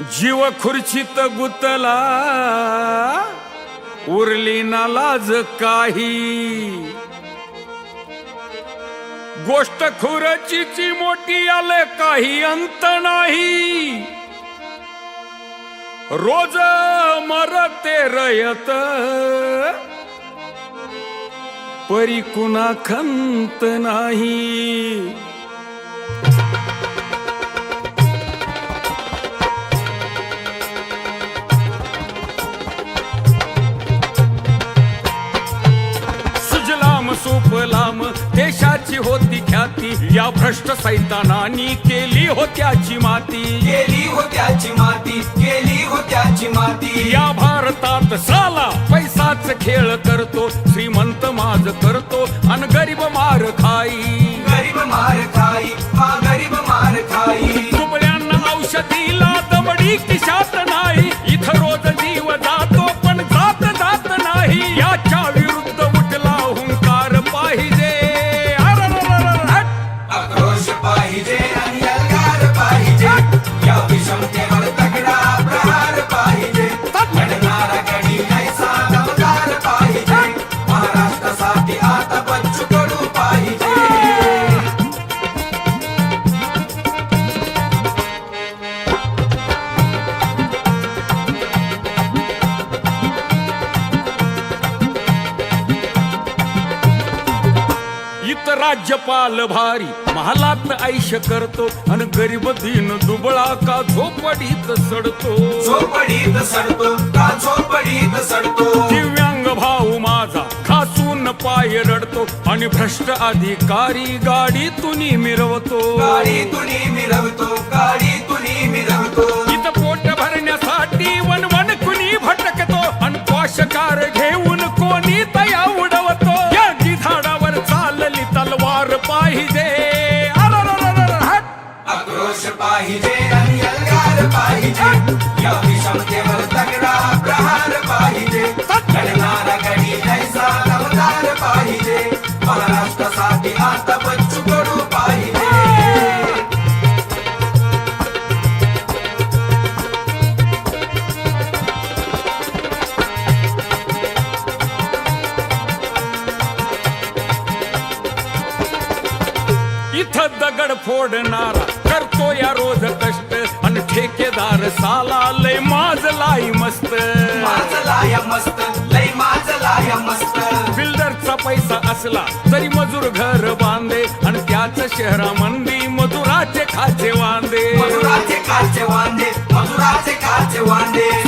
जीव खुर्चीत गुतला उरली ना लाज काही. गोष्ट खुरचीची मोठी आले काही अंत नाही. रोज मरते रयत परी कुणा खंत नाही. ख्याती या भ्रष्ट सैतानानी केली होत्याची माती. केली होत्याची माती केली होत्याची माती. या भारतात साला पैसाच खेळ करतो श्रीमंत माज करतो अन गरीब मार खाई. गरीब मार खाई हा गरीब मार खाई. दुबळ्यांना औषधीला दमडी किशात राज्यपाल भारी महालात ऐश करतो आणि गरीब दिन दुबळा का झोपडीत सडतो. झोपडीत सडतो का झोपडीत सडतो? दिव्यांग भाऊ माझा खासून पाय रडतो आणि भ्रष्ट अधिकारी गाडीतून मिरवतो. गाडी तुनी मिरवतो गाडी तुनी मिरवतो. इथं पोट भरण्यासाठी वनवन कुणी भटकतो आणि पोषकार घेऊन कोणी तया उडवतो. करतो या रोज कष्ट. आणि ठेकेदार साला लय माज लाई मस्त. माझला या मस्त लय माझला या मस्त. बिल्डरचा पैसा असला तरी मजूर घर बांधे. आणि त्याच शहरामंदी मजुराचे खाचे वांदे. मजुराचे काचे वांदे मजुराचे काचे वांदे.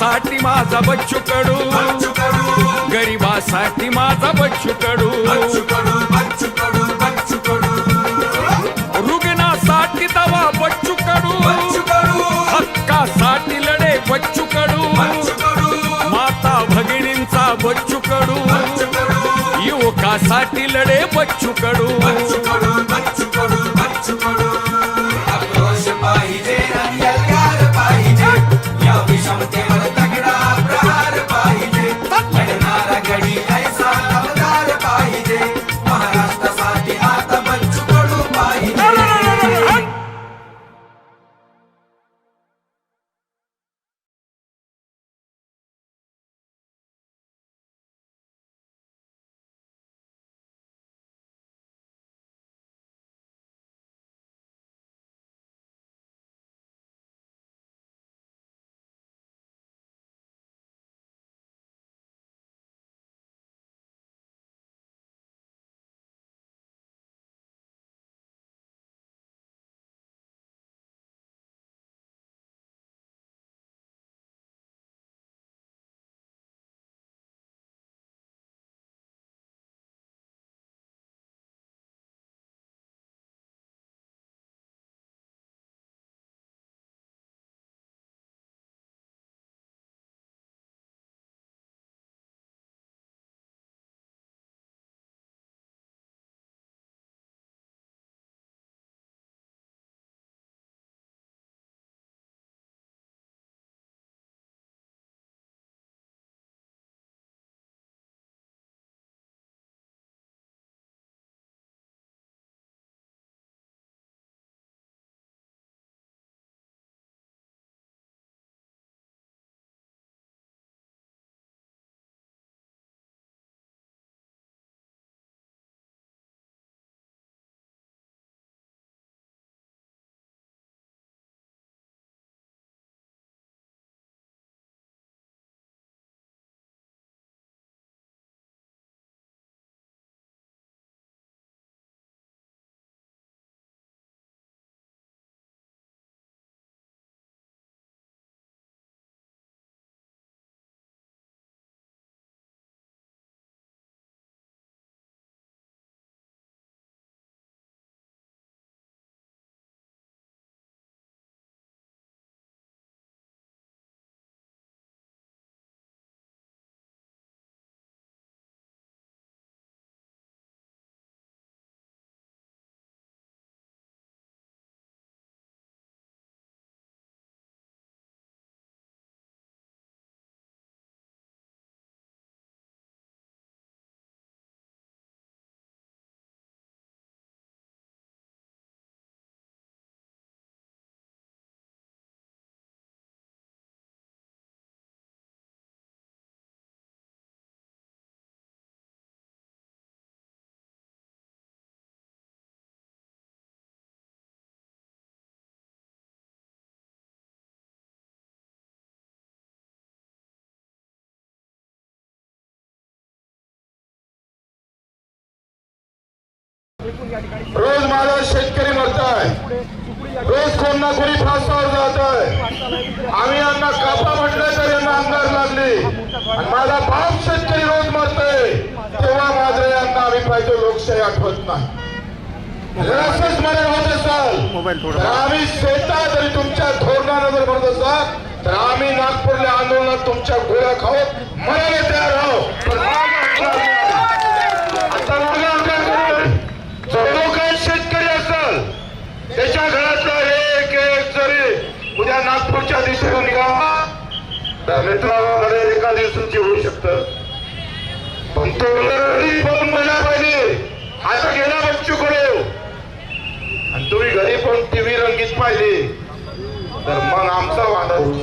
श्रमिकासाठी माझा बच्चू कडू. गरिबासाठी माझा बच्चू कडू. बच्चू रुग्णासाठी दवा बच्चू कडू. हक्कासाठी लढे बच्चू कडू. माता भगिनींचा बच्चू कडू बच्चू कडू. युवकासाठी लढे बच्चू कडू. रोज माझा शेतकरी मरताय. रोज कोण ना कोणी फासावर जात आहे आम्ही यांना कापा म्हटलं तर यांना अंगार लागली. आणि माझा बाप शेतकरी रोज मरतोय. तेव्हा माझं यांना आम्ही पाहिजे लोकशाही आठवत नाही. होत असाल. तर आम्ही शेता जरी तुमच्या धोरणानं जर म्हणत असाल तर आम्ही नागपूरल्या आंदोलनात तुमच्या गोळ्या खाऊन मरायला तयार आहोत. पण मागं हटणार नाही. आता मागं हटणार नाही. जो तो काही शेतकरी असेल त्याच्या घरातला एक एक जरी उद्या नागपूरच्या दिशेने निघावा तर मित्रांनो एका दिवसाची होऊ शकतं. पण तो घरी बघून मजा पाहिजे आता गेला बच्चू कडे. आणि तुम्ही घरी पण टीव्ही रंगीत पाहिली. तर मग आमचा वादा होईल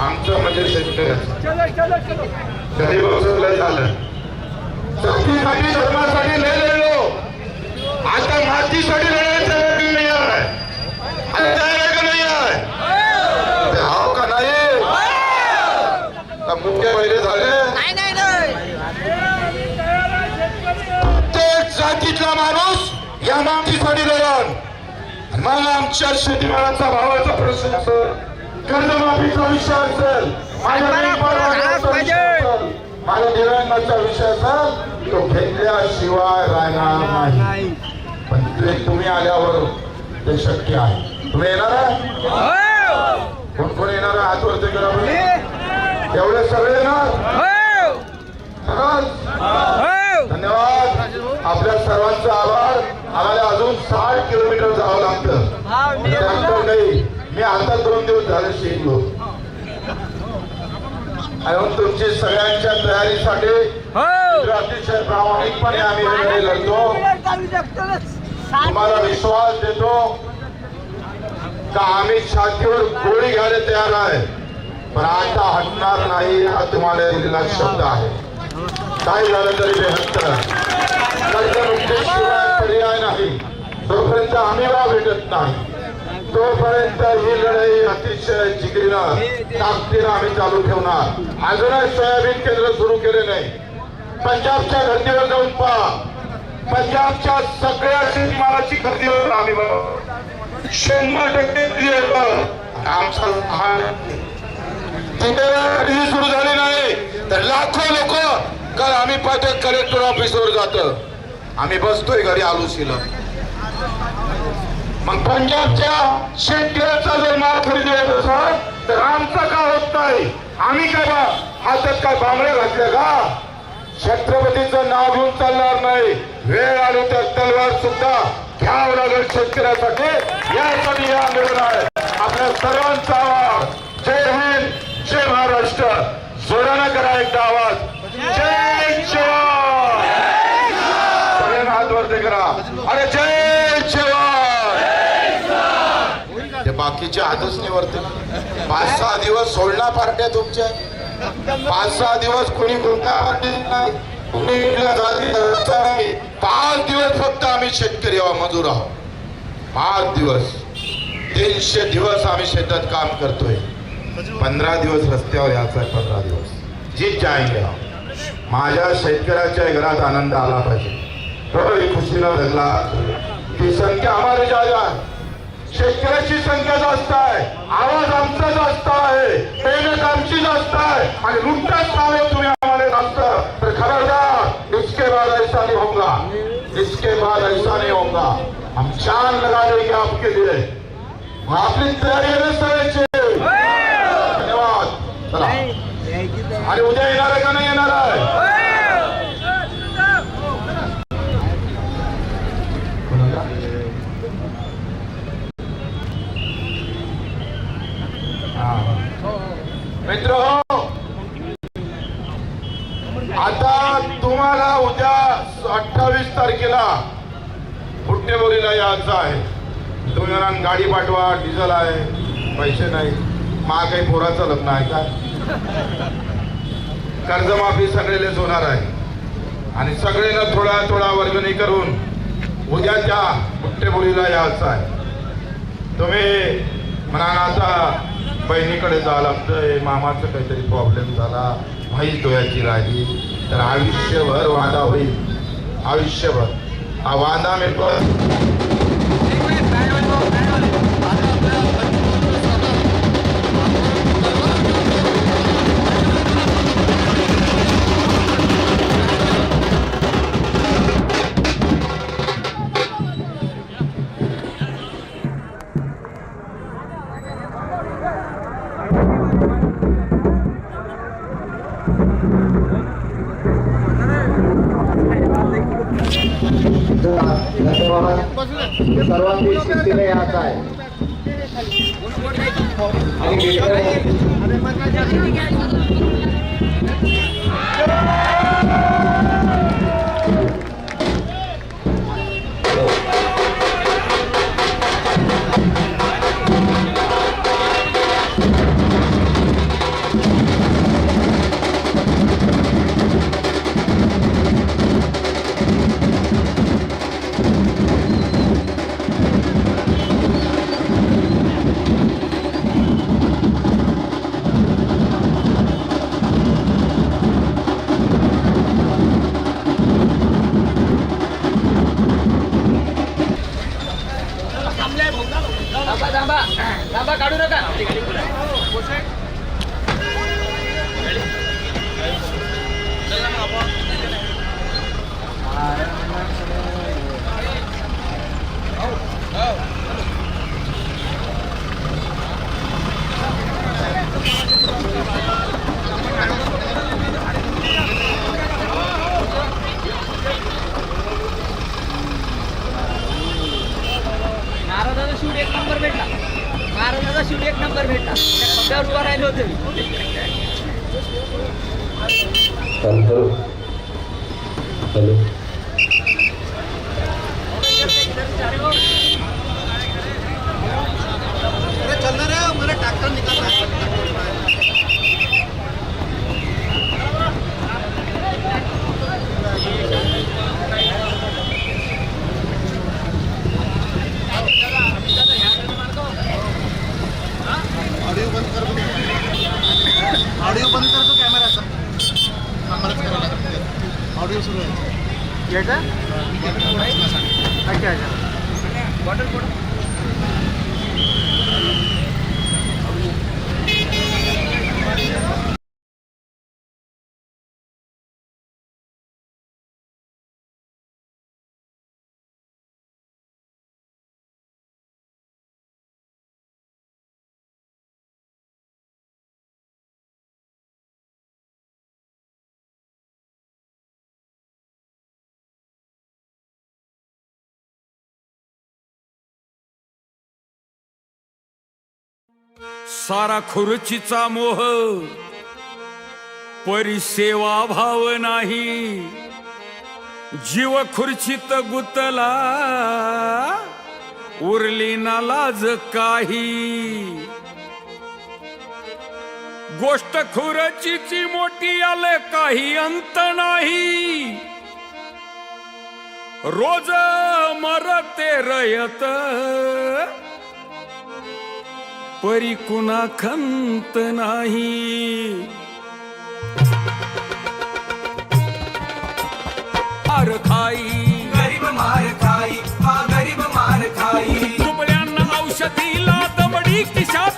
आमचं म्हणजे शेतकरी बसवलं झालं. जातीसाठी धर्मासाठी लय लढलो. आता मातीसाठी लढायचं वेळ नाही आहे आता तयार आहे का नाही आहे ते हाव का नाही का मुख्य पहिले झाले नाही नाही नाही प्रत्येक जातीतला माणूस या मातीसाठी लढण मग आमच्या शेतीमालाचा भावाचा प्रश्न असेल कर्जमाफीचा विषय असेल माझ्या वीजमालाचा विषय असेल, तो घेतल्याशिवाय राहणार नाही. पण ते तुम्ही आल्यावर ते शक्य आहे. तुम्ही येणार आहे? कोण कोण येणार आहे? हातवरती करा. एवढे सगळे येणार? खरंच धन्यवाद. आपल्या सर्वांचा आभार आम्हाला अजून साठ किलोमीटर जावं लागतं ट्रॅक्टर नाही मी आता दोन दिवस झाले शिकलो आणि मग तुमची सगळ्यांच्या तयारीसाठी अतिशय प्रामाणिकपणे आम्ही हे लढतो तुम्हाला विश्वास देतो का आम्ही छातीवर गोळी घ्यायला तयार आहे? पण आता हटणार नाही हा तुम्हाला दिलेला शब्द आहे. काय झालं तरी बेहत्तर कर्जमुक्तीशिवाय पर्याय नाही. तोपर्यंत आम्ही वा भेटत नाही तोपर्यंत ही लढाई अतिशय जिगरीनं ताकदीनं आम्ही चालू ठेवणार. अजूनही सोयाबीन केंद्र सुरू केले नाही. पंजाबच्या धर्तीवर जाऊन पहा. पंजाबच्या सगळ्या शेतमालाची खरेदीवर आम्ही शंभर टक्के खरेदी आमचा लहान तिथे सुरू झाली नाही. तर लाखो लोक काल आम्ही पाहतोय कलेक्टर ऑफिसवर जात. आम्ही बसतोय घरी आलो शिला. मग पंजाबच्या शेतकऱ्याचा जर माल खरेदी होत असेल तर आमचा का होत नाही? आम्ही काय बा हातात काय बांगड्या घातल्या का? छत्रपतीचं नाव घेऊन चालणार नाही. वेळ आलो तर तलवार सुद्धा घ्यावं लागेल शेतकऱ्यासाठी. यासाठी हे आंदोलन आहे. आपल्या सर्वांचा आवाज जय हिंद जय महाराष्ट्र. जोरानं करा एकदा आवाज. जय जवान. सगळ्यांना हात वरती करा. अरे जय ते हातच निवडते पाच सहा दिवस सोडला पार्ट्या तुमच्या. पाच सहा दिवस कोणी नाही पाच दिवस फक्त आम्ही शेतकरी आहोत मजूर आहोत. पाच दिवस. तीनशे दिवस आम्ही शेतात काम करतोय. पंधरा दिवस रस्त्यावर यायचा आहे पंधरा दिवस. जीत जाएंगे माझ्या शेतकऱ्याच्या घरात आनंद आला पाहिजे. खुशीनं भरला. की संख्या आम्हाला जागा. आहे. शेतकऱ्याची संख्या जास्त आहे आवाज आमचा जास्त आहे मेहनत आमची जास्त आहे आणि लुटताच पावे तुम्ही आम्हाला जास्त तर खबरदार इसके बाद ऐसा नहीं होगा इसके बाद ऐसा नहीं होगा हम जान लगा देंगे आपके लिए आपली तयारी आहे सगळ्याची धन्यवाद चला आणि उद्या येणार आहे का नाही येणार आहे मित्र आता तुम्हाला उद्या अठ्ठावीस तारखेला पुण्यबोरीला यायचं आहे. तुम्ही म्हणाल गाडी पाठवा डिझेल आहे पैसे नाही. मा काही पोराचं लग्न आहे का? कर्जमाफी सगळेलेच होणार आहे. आणि सगळेला थोडा थोडा वर्गणी करून उद्या त्या पुट्टेबोलीला यायचं आहे. तुम्ही म्हणाल आता बहिणीकडे जावं लागतंय. मामाचं काहीतरी प्रॉब्लेम झाला. भाई डोळ्याची राहिली. तर आयुष्यभर वादा होईल. आयुष्यभर. हा वांदा मिळतो. नंबर भेटला. महाराजाचा शूट एक नंबर भेटला. त्यावर उभा राहिले होते हॅलो. हॅलो. ऑडिओ करायला ऑडिओ सुरू आहे सारा खुर्चीचा मोह. परिसेवा भाव नाही. जीव खुर्चीत गुतला. उरली ना लाज काही. गोष्ट खुरचीची मोठी आले काही अंत नाही. रोज मरते रयत. परी कुणा खंत नाही. आर खाई. गरीब मार खाई हा गरीब मार खाई. दुबळ्यांना औषधीला दमडी किशात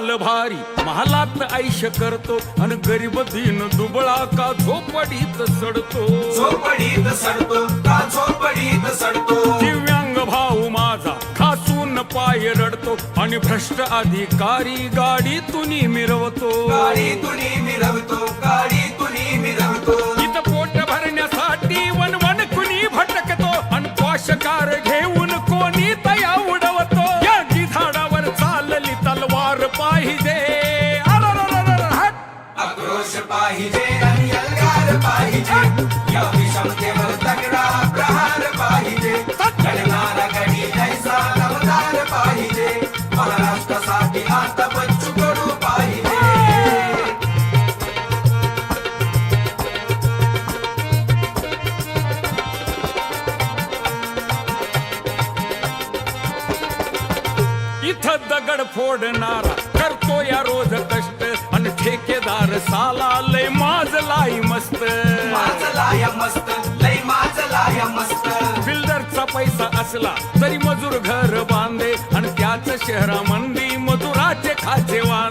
राज्यपाल भारी महालात ऐश करतो आणि गरीब दिन दुबळा का झोपडीत सडतो. झोपडीत सडतो का झोपडीत सडतो? दिव्यांग भाऊ माझा खासून पाय रडतो आणि भ्रष्ट अधिकारी गाडीतून मिरवतो. गाडी तुनी मिरवतो गाडी तुनी मिरवतो. इथं पोट भरण्यासाठी वनवन कुणी भटकतो आणि पोषकार घेऊन पाहिजे आणि अलगार पाहिजे. या विषमतेवर तगडा प्रहार पाहिजे. घडणारा घडी ऐसा नवदार पाहिजे. महाराष्ट्रासाठी आता बच्चू कडू पाहिजे. इथं दगड फोडणार साला लय माजलाई मस्त. माझला या मस्त लय माझला या मस्त. बिल्डरचा पैसा असला तरी मजूर घर बांधे आणि त्याच शहरामंदी मजुराचे खाचे वांदे